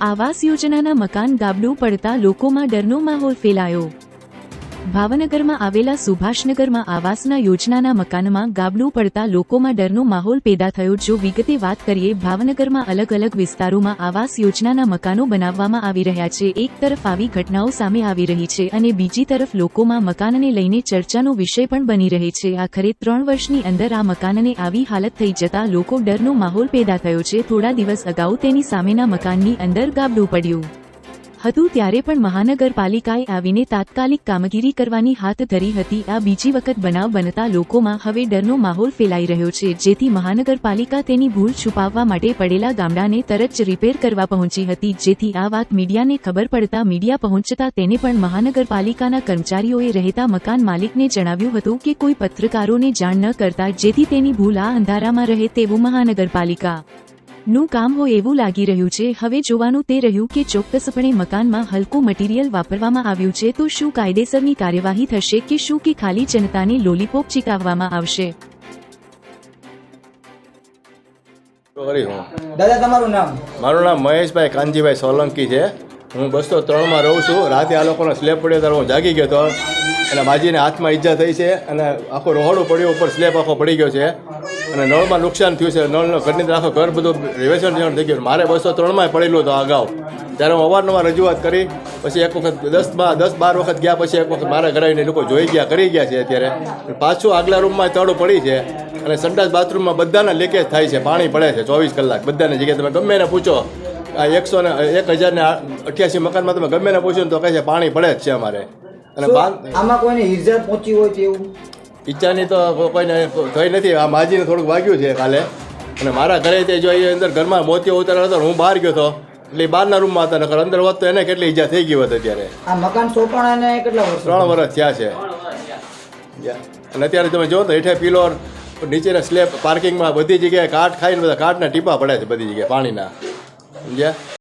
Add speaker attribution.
Speaker 1: આવાસ યોજનાના મકાન ગાબડું પડતા લોકોમાં ડરનો માહોલ ફેલાયો. ભાવનગરમાં આવેલા સુભાષનગરમાં આવાસના યોજનાના મકાનમાં ગાબડું પડતા લોકોમાં ડરનો માહોલ પેદા થયો. જો વિગતે વાત કરીએ, ભાવનગરમાં અલગ અલગ વિસ્તારોમાં આવાસ યોજનાના મકાનો બનાવવામાં આવી રહ્યા છે. એક તરફ આવી ઘટનાઓ સામે આવી રહી છે અને બીજી તરફ લોકોમાં મકાનને લઈને ચર્ચાનો વિષય પણ બની રહે છે. આખરે ત્રણ વર્ષની અંદર આ મકાનને આવી હાલત થઈ જતા લોકો ડરનો માહોલ પેદા થયો છે. થોડા દિવસ અગાઉ તેની સામેના મકાનની અંદર ગાબડું પડ્યું. હતું ત્યારે પણ મહાનગરપાલિકાએ આવીને તાત્કાલિક કામગીરી કરવાની હાથ ધરી હતી. આ બીજી વખત બનાવ બનતા લોકોમાં હવે ડરનો માહોલ ફેલાઈ રહ્યો છે, જેથી મહાનગરપાલિકા તેની ભૂલ છુપાવવા માટે પડેલા ગામડાને તરત જ રિપેર કરવા પહોંચી હતી. જેથી આ વાત મીડિયાને ખબર પડતા મીડિયા પહોંચતા તેને પણ મહાનગરપાલિકાના કર્મચારીઓએ રહેતા મકાન માલિકને જણાવ્યું હતું કે કોઈ પત્રકારોને જાણ ન કરતા, જેથી તેની ભૂલ આ અંધારામાં રહે તેવું મહાનગરપાલિકા નું કામ હોય એવું લાગી રહ્યું છે. હવે જોવાનું તે રહ્યું કે ચોક્કસપણે મકાનમાં હલકું મટીરીયલ વાપરવામાં આવ્યું છે તો શું કાયદેસરની કાર્યવાહી થશે કે શું કે ખાલી જનતાને લોલીપોપ ચીકાવવામાં આવશે?
Speaker 2: દાદા તમારું નામ?
Speaker 3: મારું નામ મહેશભાઈ કાનજીભાઈ સોલંકી છે. હું બસો ત્રણમાં રહું છું. રાતે આ લોકોનો સ્લેબ પડ્યો ત્યારે હું જાગી ગયો હતો. અને માજીને હાથમાં ઈજા થઈ છે અને આખો રોહડો પડ્યો ઉપર સ્લેબ આખો પડી ગયો છે. અને નળમાં નુકસાન થયું છે નળનો ઘરની અંદર આખો ઘર બધું રિવેશન થઈ ગયું. મારે બસો ત્રણમાં પડેલું હતું અગાઉ ત્યારે હું અવારનવાર રજૂઆત કરી પછી એક વખત દસ દસ બાર વખત ગયા પછી એક વખત મારા ઘરે લોકો જોઈ ગયા કરી ગયા છે અત્યારે. પાછું આગલા રૂમમાં તળું પડી છે અને સંડાસ બાથરૂમમાં બધાના લીકેજ થાય છે પાણી પડે છે ચોવીસ કલાક. બધાની જગ્યાએ તમે ગમે એને પૂછો આ એકસો ને એક હજાર ને અઠ્યાસી મકાનમાં તમે ગમે એને પૂછો ને તો કહે છે પાણી પડે જ છે અમારે. અને
Speaker 2: આમાં કોઈને ઈજા પહોંચી હોય તેવું
Speaker 3: ઈચ્છાની તો કોઈને થઈ નથી. આ માજીને થોડુંક વાગ્યું છે કાલે. અને મારા ઘરે તે જો એ અંદર ઘરમાં મોતીઓ ઉતારેલો હતો હું બહાર ગયો હતો. એટલે બહારના રૂમમાં હતા નકર અંદર હોત તો એને કેટલી ઈજા થઈ ગઈ હોત અત્યારે.
Speaker 2: આ મકાન સોપાણાને કેટલા વર્ષ
Speaker 3: ત્રણ વર્ષ થયા છે. અને અત્યારે તમે જો તો હેઠે પિલોર નીચેના સ્લેબ પાર્કિંગમાં બધી જગ્યાએ કાટ ખાઈને બધા કાટના ટીપા પડે છે બધી જગ્યાએ પાણીના. સમજ્યા?